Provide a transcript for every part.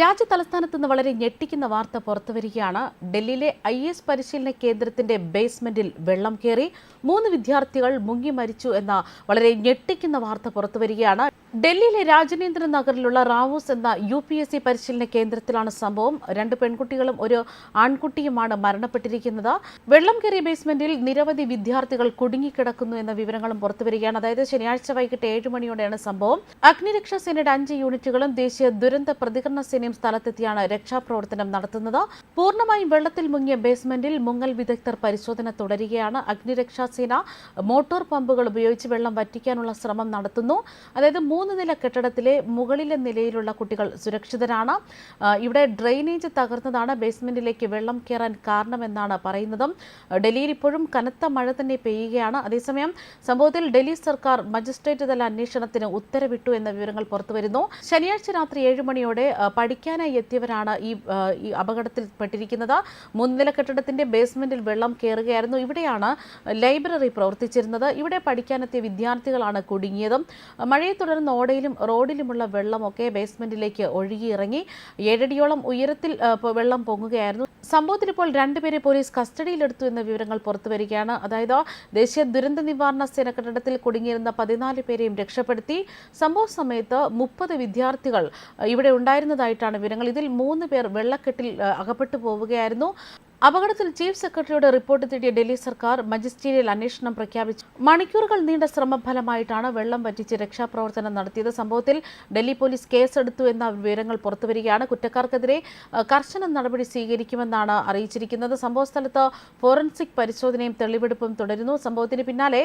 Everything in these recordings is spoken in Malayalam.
രാജ്യ തലസ്ഥാനത്ത് നിന്ന് വളരെ ഞെട്ടിക്കുന്ന വാർത്ത പുറത്തുവരികയാണ്. ഡൽഹിയിലെ ഐ എസ് പരിശീലന കേന്ദ്രത്തിന്റെ ബേസ്മെന്റിൽ വെള്ളം കയറി മൂന്ന് വിദ്യാർത്ഥികൾ മുങ്ങി മരിച്ചു എന്ന വളരെ ഞെട്ടിക്കുന്ന വാർത്ത പുറത്തുവരികയാണ്. ഡൽഹിയിലെ രാജനേന്ദ്ര നഗറിലുള്ള റാവൂസ് എന്ന യു പി എസ് സി പരിശീലന കേന്ദ്രത്തിലാണ് സംഭവം. രണ്ട് പെൺകുട്ടികളും ഒരു ആൺകുട്ടിയുമാണ് മരണപ്പെട്ടിരിക്കുന്നത്. വെള്ളം കയറിയ ബേസ്മെന്റിൽ നിരവധി വിദ്യാർത്ഥികൾ കുടുങ്ങിക്കിടക്കുന്നു എന്ന വിവരങ്ങളും പുറത്തുവരികയാണ്. അതായത് ശനിയാഴ്ച വൈകിട്ട് ഏഴ് മണിയോടെയാണ് സംഭവം. അഗ്നിരക്ഷാ സേനയുടെ അഞ്ച് യൂണിറ്റുകളും ദേശീയ ദുരന്ത പ്രതികരണ സേനയും സ്ഥലത്തെത്തിയാണ് രക്ഷാപ്രവർത്തനം നടത്തുന്നത്. പൂർണമായും വെള്ളത്തിൽ മുങ്ങിയ ബേസ്മെന്റിൽ മുങ്ങൽ വിദഗ്ധർ പരിശോധന തുടരുകയാണ്. അഗ്നിരക്ഷാസേന മോട്ടോർ പമ്പുകൾ ഉപയോഗിച്ച് വെള്ളം വറ്റിക്കാനുള്ള ശ്രമം നടത്തുന്നു. അതായത് മൂന്ന് നില കെട്ടിടത്തിലെ മുകളിലെ നിലയിലുള്ള കുട്ടികൾ സുരക്ഷിതരാണ്. ഇവിടെ ഡ്രെയിനേജ് തകർന്നതാണ്. ബേസ്മെന്റിലേക്ക് വെള്ളം കയറാൻ കാരണമെന്നാണ് പറയുന്നത്. ഡൽഹിയിൽ ഇപ്പോഴും കനത്ത മഴ തന്നെ പെയ്യുകയാണ്. അതേസമയം സംഭവത്തിൽ ഡൽഹി സർക്കാർ മജിസ്ട്രേറ്റ് തല അന്വേഷണത്തിന് ഉത്തരവിട്ടു എന്ന വിവരങ്ങൾ പുറത്തുവരുന്നു. ശനിയാഴ്ച രാത്രി ഏഴ് മണിയോടെ ആ, പഠിക്കാനായി എത്തിയവരാണ് ഈ അപകടത്തിൽ പെട്ടിരിക്കുന്നത്. മൂന്നില കെട്ടിടത്തിന്റെ ബേസ്മെന്റിൽ വെള്ളം കയറുകയായിരുന്നു ഇവിടെയാണ് ലൈബ്രറി പ്രവർത്തിച്ചിരുന്നത്. ഇവിടെ പഠിക്കാനെത്തിയ വിദ്യാർത്ഥികളാണ് കുടുങ്ങിയതും. മഴയെ തുടർന്ന് ഓടയിലും റോഡിലുമുള്ള വെള്ളമൊക്കെ ബേസ്മെന്റിലേക്ക് ഒഴുകിയിറങ്ങി. ഏഴടിയോളം ഉയരത്തിൽ വെള്ളം പൊങ്ങുകയായിരുന്നു. സംഭവത്തിൽ ഇപ്പോൾ രണ്ടുപേരെ പോലീസ് കസ്റ്റഡിയിലെടുത്തു എന്ന വിവരങ്ങൾ പുറത്തുവരികയാണ്. അതായത് ദേശീയ ദുരന്ത നിവാരണ സേന കെട്ടിടത്തിൽ കുടുങ്ങിയിരുന്ന പതിനാല് പേരെയും രക്ഷപ്പെടുത്തി. സംഭവ സമയത്ത് മുപ്പത് വിദ്യാർത്ഥികൾ ഇവിടെ ഉണ്ടായിരുന്നതായിട്ടാണ് വിവരങ്ങൾ. ഇതിൽ മൂന്ന് പേർ വെള്ളക്കെട്ടിൽ അകപ്പെട്ടു പോവുകയായിരുന്നു. അപകടത്തിൽ ചീഫ് സെക്രട്ടറിയുടെ റിപ്പോർട്ട് തേടിയ ഡൽഹി സർക്കാർ മജിസ്ട്രേറിയൽ അന്വേഷണം പ്രഖ്യാപിച്ചു. മണിക്കൂറുകൾ നീണ്ട ശ്രമഫലമായിട്ടാണ് വെള്ളം വറ്റിച്ച് രക്ഷാപ്രവർത്തനം നടത്തിയത്. സംഭവത്തിൽ ഡൽഹി പോലീസ് കേസെടുത്തു എന്ന വിവരങ്ങൾ പുറത്തുവരികയാണ്. കുറ്റക്കാർക്കെതിരെ കർശന നടപടി സ്വീകരിക്കുമെന്നാണ് അറിയിച്ചിരിക്കുന്നത്. സംഭവസ്ഥലത്ത് ഫോറൻസിക് പരിശോധനയും തെളിവെടുപ്പും തുടരുന്നു. സംഭവത്തിന് പിന്നാലെ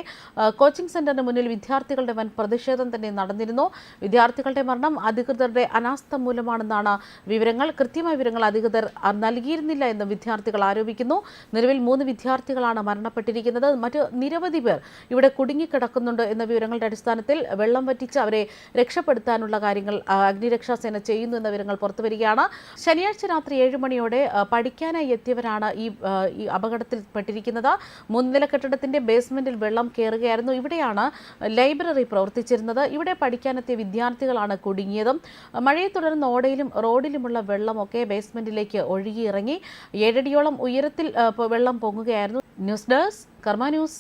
കോച്ചിംഗ് സെന്ററിന് മുന്നിൽ വിദ്യാർത്ഥികളുടെ വൻ പ്രതിഷേധം തന്നെ നടന്നിരുന്നു. വിദ്യാർത്ഥികളുടെ മരണം അധികൃതരുടെ അനാസ്ഥ മൂലമാണെന്നാണ് വിവരങ്ങൾ. കൃത്യമായ വിവരങ്ങൾ അധികൃതർ നൽകിയിരുന്നില്ല എന്ന് വിദ്യാർത്ഥികൾ ആരോപിക്കുന്നു. നിലവിൽ മൂന്ന് വിദ്യാർത്ഥികളാണ് മരണപ്പെട്ടിരിക്കുന്നത്. മറ്റ് നിരവധി പേർ ഇവിടെ കുടുങ്ങിക്കിടക്കുന്നുണ്ട് എന്ന വിവരങ്ങളുടെ അടിസ്ഥാനത്തിൽ വെള്ളം വറ്റിച്ച് അവരെ രക്ഷപ്പെടുത്താനുള്ള കാര്യങ്ങൾ അഗ്നിരക്ഷാസേന അഗ്നിരക്ഷാ സേന ചെയ്യുന്നു എന്ന വിവരങ്ങൾ പുറത്തുവരികയാണ്. ശനിയാഴ്ച രാത്രി ഏഴ് മണിയോടെ പഠിക്കാനായി എത്തിയവരാണ് ഈ അപകടത്തിൽ പെട്ടിരിക്കുന്നത് മൂന്നില കെട്ടിടത്തിന്റെ ബേസ്മെന്റിൽ വെള്ളം കയറുകയായിരുന്നു ഇവിടെയാണ് ലൈബ്രറി പ്രവർത്തിച്ചിരുന്നത്. ഇവിടെ പഠിക്കാനെത്തിയ വിദ്യാർത്ഥികളാണ് കുടുങ്ങിയതും. മഴയെ തുടർന്ന് ഓടയിലും റോഡിലുമുള്ള വെള്ളമൊക്കെ ബേസ്മെന്റിലേക്ക് ഒഴുകിയിറങ്ങി. ഏഴടിയോളം ഉയരത്തിൽ വെള്ളം പൊങ്ങുകയായിരുന്നു. News desk Karma news.